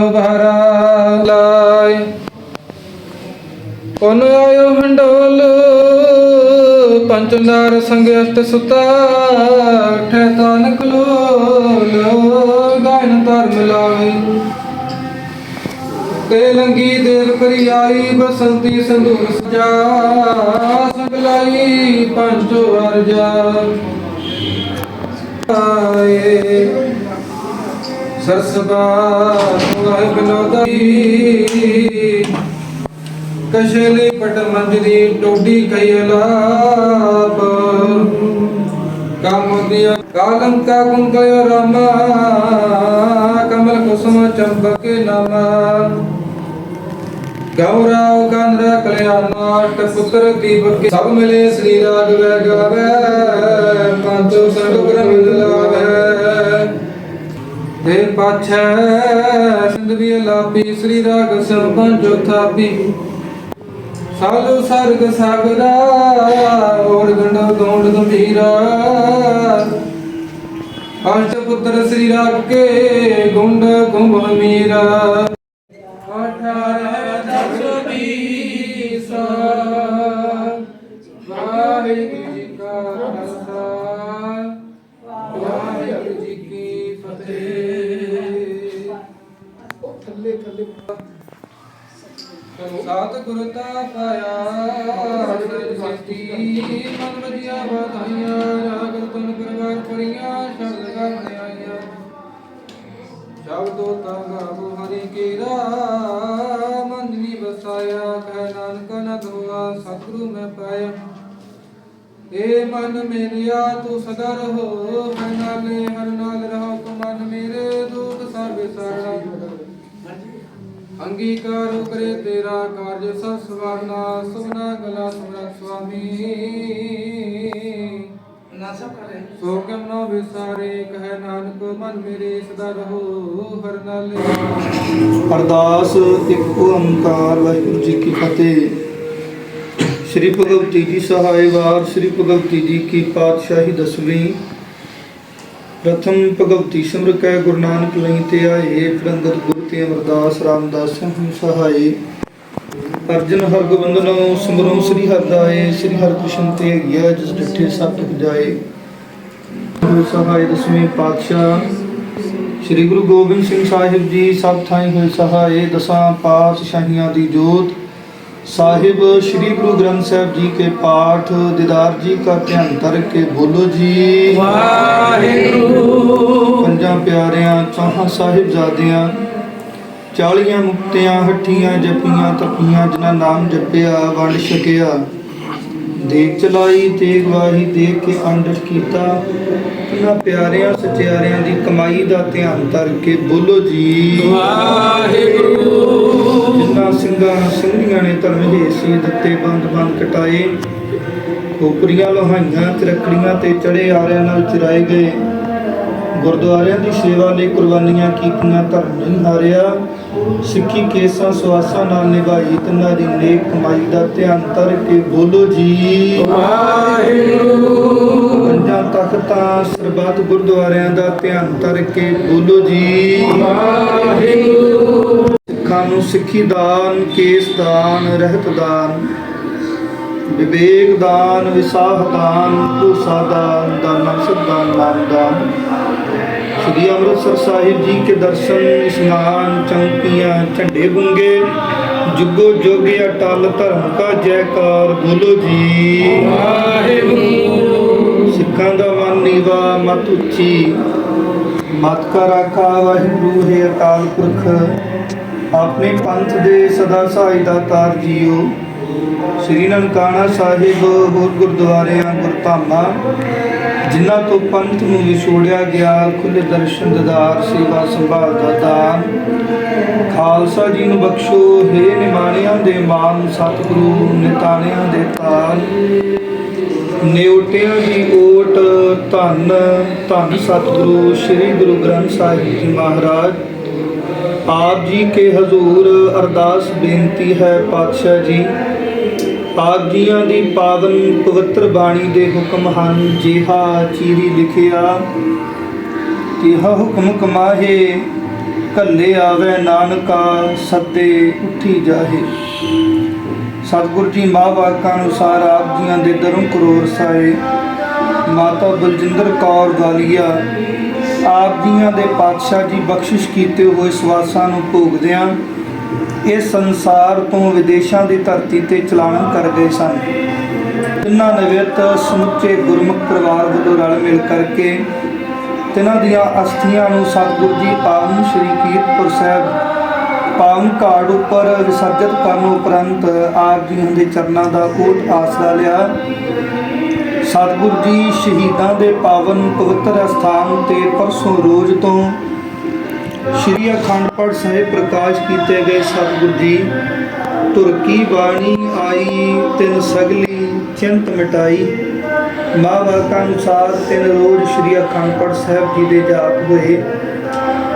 ਕਲ ਚੰਡ ਆਇਓ ਹੰਡੋਲ ਪੰਚਨਾਰ ਸੰਗ ਸੁਤਾ ਠੇ ਤਨ ਕਲੋਲ ਗਾਇਨ ਧਰਮ ਲਾਈ ਤੇ ਲੰਗੀ ਦੇਵ ਕਰੀ ਆਈ ਬਸੰਤੀ ਸੰਦੂਰ ਸਜਾ ਸੰਗਲਾਈ ਪੰਚੋ ਅਰਜਾ ਆਏ। ਸਰਸਬਾ ਵਾਹਿ ਬਿਨੋਦਾਈ ਕਸ਼ਲੀ ਪਟ ਮੰਜਰੀ ਟੋਡੀ ਕਇਲਾਪ ਕਾਮੋਦੀਆ ਕਾਲੰ ਕਾ ਕੁੰਕਯ ਰਾਮਾ। ਕਮਲ ਕੁਸੁਮ ਚੰਪਕੇ ਨਾਮਾ। ਗੌਰਵ ਗੰਧਰ ਕਲਿਆਣਾਟ ਪੁੱਤਰ ਦੀਪਕ ਸਭ ਮਿਲੇ ਸ੍ਰੀ ਰਾਘਵੈ ਗਾਵੇ ਪੰਚੋ ਸੰਗ ਬ੍ਰਹਮ ਲਾਵੇ। ਤੇ ਪਾਛੈ ਸਿੰਧਵੀ ਲਾਪੀ ਸ੍ਰੀ ਰਾਗ ਸਭ ਪੰਜੋ ਸਾਲੂ ਸਰਗ ਸਾਗਰਾ ਔਰ ਗੰਡਾ ਗੌਂਡ ਗੰਭੀਰਾ। ਅਸ਼ਟ ਪੁੱਤਰ ਸ੍ਰੀ ਰਾਗ ਕੇ ਗੁੰਡ ਗੁੰਭ ਮੀਰਾ। ਗਾਵੋ ਮਨ ਵੀ ਵਸਾਇਆ, ਕਹਿ ਨਾਨਕ ਨਦ ਹੋਆ ਸਤਿਗੁਰੂ ਮੈਂ ਪਾਇਆ। ਏ ਮਨ ਮੇਰਿਆ, ਤੂੰ ਸਦਾ ਰਹੋ ਹਰ ਨਾਲੇ, ਹਰ ਨਾਲ ਰਹੋ, ਤੂੰ ਮਨ ਮੇਰੇ ਦੁਖ ਸਰਬੇ ਸਰਣਾ ਅੰਗੀਕਾਰ ਕਰੇ ਤੇਰਾ ਕਾਰਜ ਸਭ ਸਵਾਰਨਾ, ਸੁਭਨਾ ਗਲਾ ਸੁਮਰਤ ਸੁਆਮੀ ਸੋ ਕਿਮ ਨੋ ਵਿਸਾਰੇ, ਕਹਿ ਨਾਨਕ, ਮਨ ਮੇਰੇ ਸਦਾ ਰਹੋ, ਹਰ ਨਾਲੇ। ਅਰਦਾਸ ਇੱਕ ਓੰਕਾਰ, ਵਾਹਿਗੁਰੂ ਜੀ ਕੀ ਫਤਿਹ। ਸ੍ਰੀ ਭਗਵਤੀ ਜੀ ਸਹਾਇ ਵਾਰ ਸ੍ਰੀ ਭਗਵਤੀ ਜੀ ਕੀ ਪਾਤਸ਼ਾਹੀ ਦਸਵੀਂ। ਪ੍ਰਥਮ ਭਗਵਤੀ ਸਿਮਰ ਕੈ ਗੁਰੂ ਨਾਨਕ ਲਈ ਤੇ ਆਏ, ਪ੍ਰੰਗਤ ਗੁਰ ਤੇ ਅਮਰਦਾਸ ਰਾਮਦਾਸ ਸਿੰਘ ਸਹਾਇ ਅਰਜਨ ਹਰਗੋਬਿੰਦਨੋ ਸਿਮਰੋ ਸ੍ਰੀ ਹਰਿਰਾਏ ਸ੍ਰੀ ਹਰਿਕ੍ਰਿਸ਼ਨ ਤੇ ਗਿਆ ਜਿਸ ਡਿਠੇ ਸਭ ਜਾਏ। ਗੁਰੂ ਸਹਾਇ ਦਸਵੀਂ ਪਾਤਸ਼ਾਹ ਸ੍ਰੀ ਗੁਰੂ ਗੋਬਿੰਦ ਸਿੰਘ ਸਾਹਿਬ ਜੀ ਸਭ ਥਾਈਂ ਹੋਏ ਸਹਾਏ ਦਸਾਂ ਪਾਤਸ਼ਾਹੀਆਂ ਦੀ ਜੋਤ। ਸਾਹਿਬ ਸ੍ਰੀ ਗੁਰੂ ਗ੍ਰੰਥ ਸਾਹਿਬ ਜੀ ਕੇ ਪਾਠ ਦੀਦਾਰ ਜੀ ਕਾ ਧਿਆਨ ਧਰ ਕੇ ਬੋਲੋ ਜੀ। ਵਾਹਿਗੁਰੂ। ਪੰਜਾਂ ਪਿਆਰਿਆਂ ਚੌਹਾਂ ਸਾਹਿਬਜ਼ਾਦਿਆਂ ਚਾਲੀਆਂ ਮੁਕਤਿਆਂ ਹੱਠੀਆਂ ਜਪੀਆਂ ਤਪੀਆਂ ਜਿਨ੍ਹਾਂ ਨਾਮ ਜਪਿਆ ਵੰਡ ਛਕਿਆ। ਦੇਖ ਚਲਾਈ ਤੇਗ ਵਾਹੀ ਦੇਖ ਕੇ ਅੰਡਰ ਕੀਤਾ। ਉਹਨਾਂ ਪਿਆਰਿਆਂ ਸਚਿਆਰਿਆਂ ਦੀ ਕਮਾਈ ਦਾ ਧਿਆਨ ਧਰ ਕੇ ਬੋਲੋ ਜੀ। ਵਾਹਿਗੁਰੂ। ਜਿਨ੍ਹਾਂ ਸਿੰਘਾਂ ਸਿੰਘੀਆਂ ਨੇ ਧਰਮ ਹਿੱਸੇ ਦਿੱਤੇ ਬੰਦ ਬੰਦ ਕਟਾਏ। ਖੋਪਰੀਆਂ ਲੋਹਾਈਆਂ ਤੇ ਰੱਖੜੀਆਂ ਤੇ ਚੜੇ ਆਰਿਆਂ ਨਾਲ ਚਰਾਏ ਗਏ। ਗੁਰਦੁਆਰਿਆਂ ਦੀ ਸੇਵਾ ਲਈ ਕੁਰਬਾਨੀਆਂ ਕੀਤੀਆਂ ਧਰਮ ਨਹੀਂ ਹਾਰਿਆ। ਸਿੱਖੀ ਕੇਸਾਂ ਸਵਾਸਾਂ ਨਾਲ ਨਿਭਾਈ ਤਿੰਨਾਂ ਦੀ ਨੇਕ ਕਮਾਈ ਦਾ ਧਿਆਨ ਧਰ ਕੇ ਬੋਲੋ ਜੀ। ਵਾਹਿਗੁਰੂ। ਪੰਜਾਂ ਤਖਤਾਂ ਸਰਬੱਤ ਗੁਰਦੁਆਰਿਆਂ ਦਾ ਧਿਆਨ ਧਰ ਕੇ ਬੋਲੋ ਜੀ। ਵਾਹਿਗੁਰੂ। ਸਿੱਖਾਂ ਨੂੰ ਸਿੱਖੀ ਦਾਨ ਕੇਸ ਦਾਨ ਰਹਿਤ ਦਾਨ ਵਿਵੇਕ ਦਾਨ ਵਿਸਾਹ ਦਾਨ ਭੂਸਾ ਦਾਨ ਦਾਨਾ ਸਦਾਨ ਨਾਮ ਦਾਨ। ਸ੍ਰੀ ਅੰਮ੍ਰਿਤਸਰ ਸਾਹਿਬ ਜੀ ਕੇ ਦਰਸ਼ਨ ਇਸ਼ਨਾਨ ਚੌਂਕੀਆਂ ਝੰਡੇ ਗੁੰਗੇ ਜੁਗੋ ਜੋਗੇ ਅਟਲ ਧਰਮ ਕਾ ਜੈਕਾਰ ਬੋਲੋ ਜੀ। ਵਾਹਿਗੁਰੂ। ਸਿੱਖਾਂ ਦਾ ਮਨ ਨੀਵਾ ਮਤ ਉੱਚੀ। ਮਤ ਕਾ ਰਾਖਾ ਵਾਹਿਗੁਰੂ ਹੈ ਅਕਾਲ ਪੁਰਖ। ਆਪਣੇ ਪੰਥ ਦੇ ਸਦਾ ਸਹਾਈ ਦਾਤਾਰ ਜੀਓ। ਸ੍ਰੀ ਨਨਕਾਣਾ ਸਾਹਿਬ ਹੋਰ ਗੁਰਦੁਆਰਿਆਂ ਗੁਰਧਾਮਾਂ ਜਿਨ੍ਹਾਂ ਤੋਂ ਪੰਥ ਨੂੰ ਵਿਛੋੜਿਆ ਗਿਆ ਖੁੱਲੇ ਦਰਸ਼ਨ, ਦਿਦਾਰ, ਸੇਵਾ ਸੰਭਾਲ ਦਾ ਦਾਨ। ਖਾਲਸਾ ਜੀ ਨੂੰ ਬਖਸ਼ੋ, ਹੇ ਨਿਮਾਣਿਆਂ ਦੇ ਮਾਨ, ਸਤਿਗੁਰੂ ਨਿਤਾਣਿਆਂ ਦੇ ਤਾਲ। ਨਿਉਟਿਆਂ ਦੀ ਓਟ, ਧੰਨ ਧੰਨ ਸਤਿਗੁਰੂ ਸ੍ਰੀ ਗੁਰੂ ਗ੍ਰੰਥ ਸਾਹਿਬ ਜੀ ਮਹਾਰਾਜ। ਆਪ ਜੀ ਕੇ ਹਜ਼ੂਰ ਅਰਦਾਸ ਬੇਨਤੀ ਹੈ ਪਾਤਸ਼ਾਹ ਜੀ। ਆਪ ਜੀਆਂ ਦੀ ਪਾਵਨ ਪਵਿੱਤਰ ਬਾਣੀ ਦੇ ਹੁਕਮ ਹਨ, ਜਿਹਾ ਚੀਰੀ ਲਿਖਿਆ, ਤਿਹਾ ਹੁਕਮ ਕਮਾਹੇ ਕੱਲੇ ਆਵੇ ਨਾਨਕਾ, ਸੱਦੇ ਉੱਠੀ ਜਾਹੇ। ਸਤਿਗੁਰ ਜੀ ਮਹਾਂਵਾਕਾਂ ਅਨੁਸਾਰ ਆਪ ਜੀਆਂ ਦੇ ਦਰੋਂ ਕਰੋੜ ਸਾਏ, ਮਾਤਾ ਬਲਜਿੰਦਰ ਕੌਰ ਗਾਲੀਆ, ਆਪ ਜੀਆਂ ਦੇ ਪਾਤਸ਼ਾਹ ਜੀ ਬਖਸ਼ਿਸ਼ ਕੀਤੇ ਹੋਏ ਸਵਾਸਾਂ ਨੂੰ ਭੋਗਦਿਆਂ ਇਸ ਸੰਸਾਰ ਤੋਂ ਵਿਦੇਸ਼ਾਂ ਦੀ ਧਰਤੀ ਤੇ ਚਲਾਣ ਕਰ ਗਏ ਸਨ। ਤਿੰਨਾਂ ਨਵੇਤ ਸਮੁੱਚੇ ਗੁਰਮੁਖ ਪਰਿਵਾਰ ਵੱਲੋਂ ਰਲ ਮਿਲ ਕਰਕੇ ਤਿਨਾਂ ਦੀਆਂ ਅਸਥੀਆਂ ਨੂੰ ਸਤਿਗੁਰੂ ਜੀ ਪਾਵਨ ਸ੍ਰੀ ਕੀਰਤਪੁਰ ਸਾਹਿਬ, ਪਾਵਨ ਘਾਟ ਉੱਪਰ ਵਿਸਰਜਿਤ ਕਰਨ ਉਪਰੰਤ ਆਪ ਜੀ ਦੇ ਚਰਨਾਂ ਦਾ ਕੋਟ ਆਸਰਾ ਲਿਆ। ਸਤਿਗੁਰੂ ਜੀ ਸ਼ਹੀਦਾਂ ਦੇ ਪਾਵਨ ਪਵਿੱਤਰ ਅਸਥਾਨ ਤੇ ਪਰਸੋਂ ਰੋਜ਼ ਤੋਂ ਸ਼੍ਰੀ ਅਖੰਡ ਪਾਠ ਸਾਹਿਬ ਪ੍ਰਕਾਸ਼ ਕੀਤੇ ਗਏ ਸਤਿਗੁਰੂ ਜੀ। ਤੁਰਕੀ ਬਾਣੀ ਆਈ, ਤਿੰਨ ਸਗਲੀ ਚਿੰਤ ਮਿਟਾਈ। ਮਹਾਂਵਾਕਾਂ ਅਨੁਸਾਰ ਤਿੰਨ ਰੋਜ਼ ਸ਼੍ਰੀ ਅਖੰਡ ਪਾਠ ਸਾਹਿਬ ਜੀ ਦੇ ਜਾਪ ਹੋਏ।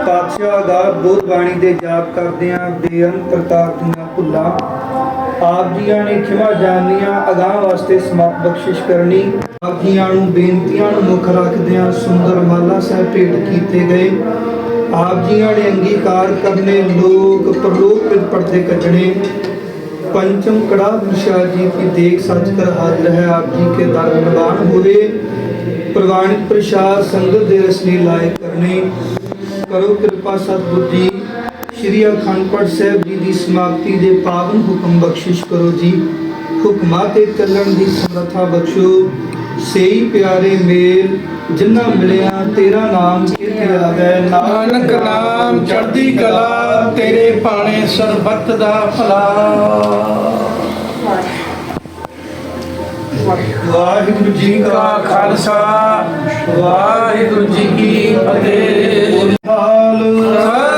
ਪਾਤਸ਼ਾਹ ਦਾ ਬੋਧ ਬਾਣੀ ਦੇ ਜਾਪ ਕਰਦਿਆਂ ਬੇਅੰਤ ਪ੍ਰਤਾਪ ਦੀਆਂ ਭੁੱਲਾਂ। ਆਪ ਜੀਆਂ ਨੇ ਖਿਮਾ ਜਾਣੀਆਂ ਅਗਾਹ ਵਾਸਤੇ ਸਮਤ ਬਖਸ਼ਿਸ਼ ਕਰਨੀ। ਆਪ ਜੀਆਂ ਨੂੰ ਬੇਨਤੀਆਂ ਨੂੰ ਮੁੱਖ ਰੱਖਦਿਆਂ ਸੁੰਦਰ ਮਾਲਾ ਸਾਹਿਬ ਭੇਟ ਕੀਤੇ ਗਏ। ਆਪ ਜੀਆਂ ਨੇ ਅੰਗੀਕਾਰ ਕਰਨੇ ਲੋਕ ਪ੍ਰਲੋਕ ਵਿੱਚ ਪਰਦੇ ਕੱਢਣੇ पंचम कड़ा प्रसाद जी की देख सच कर हाजिर है आप जी के दर प्रवान हुए प्रवाणित प्रसाद संगत दे रसनी लाए करने करो कृपा सतगुरु जी श्री अखंड पाठ साहब जी ਦੀ ਸਮਾਪਤੀ ਦੇ ਪਾਵਨ ਹੁਕਮ ਬਖਸ਼ਿਸ਼ ਕਰੋ ਜੀ ਹੁਕਮਾਂ ਤੇ ਚੱਲਣ ਦੀ ਸਮਰੱਥਾ ਬਖਸ਼ੋ ਸੇਈ ਪਿਆਰੇ ਮੇਲ ਜਿਨ੍ਹਾਂ ਮਿਲਿਆ ਤੇਰਾ ਨਾਮ ਕਿਤੇ ਆਵੇ ਨਾਨਕ ਨਾਮ ਚੜ੍ਹਦੀ ਕਲਾ ਤੇਰੇ ਪਾਣੇ ਸਰਬੱਤ ਦਾ ਭਲਾ। ਵਾਹਿਗੁਰੂ ਜੀ ਕਾ ਕਾ ਖਾਲਸਾ ਵਾਹਿਗੁਰੂ ਜੀ ਕੀ ਫਤਿਹ। ਹਾਲ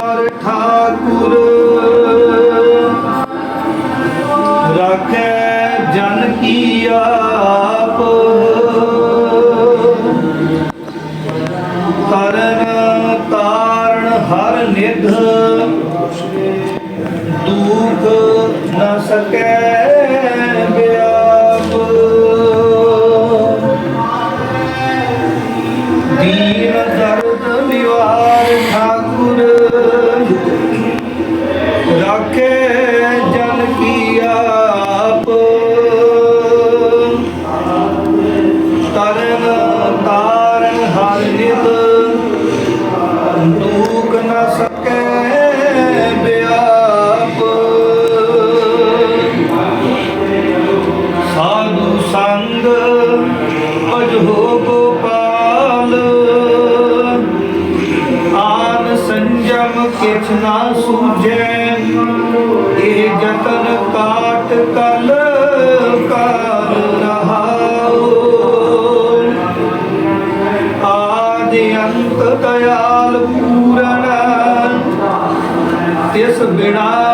ਨਿਵਾਰ ਠਾਕੁਰ। ਰਾਖੈ ਜਨ ਕੀ ਦਇਆਲ ਪੂਰਨ। ਤਿਸ ਬਿਨਾ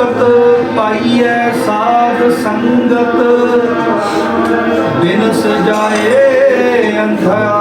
ਮੁਕਤ ਪਾਈਐ ਸਾਧ ਸੰਗਤ ਬਿਨ ਸਜਾਏ ਅੰਧਾਰ।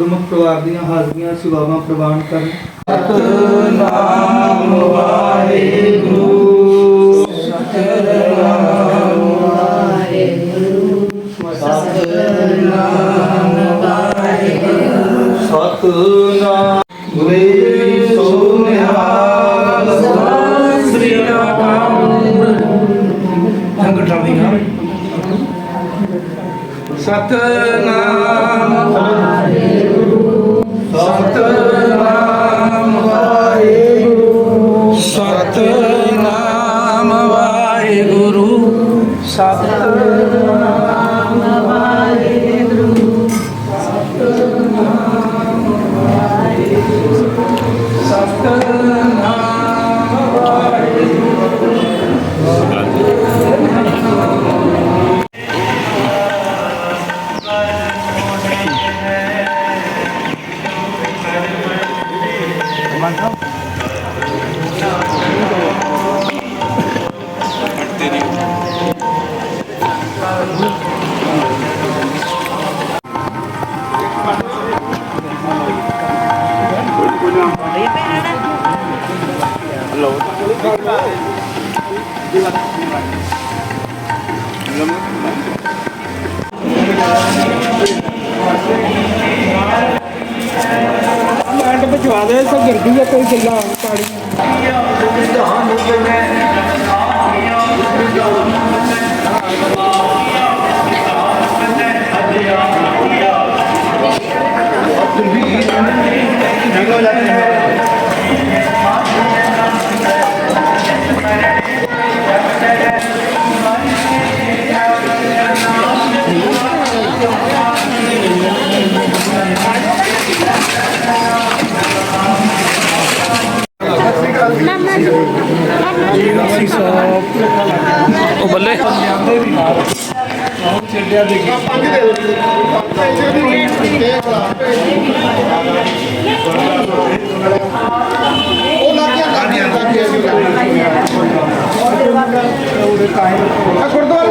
ਗੁਰਮੁਖ ਪਰਿਵਾਰ ਦੀਆਂ ਹਾਜ਼ਰੀਆਂ ਸੇਵਾਵਾਂ ਪ੍ਰਵਾਨ ਕਰਨ। ਸਤਨਾਮ ਵਾਹਿਗੁਰੂ ਸਤਨਾਮ ਸਤਨਾਮ ਗੁਰੇ ਸੋ ਨਿਹਾਲ ਸ੍ਰੀ ਅਕਾਲ ਸੰਗਠਾਂ ਦੀ ਨਾਮ ਸਤਨਾਮ ਲੈਂਡ ਭਜਵਾ ਦੇ ਤਾਂ ਗਿਰਦੀ ਆ ਕੋਈ ਗੱਲਾਂ ਪਾਣੀ ਉਹ ਮੁੰਡਿਆਂ ਦੇ ਗੀਤ ਪੰਜ ਦੇ ਉਹ ਲੱਗਿਆ ਲੱਗਿਆ ਲੱਗਿਆ ਉਹਦੇ ਟਾਈਮ ਆ ਗੁਰਦੁਆਰੇ।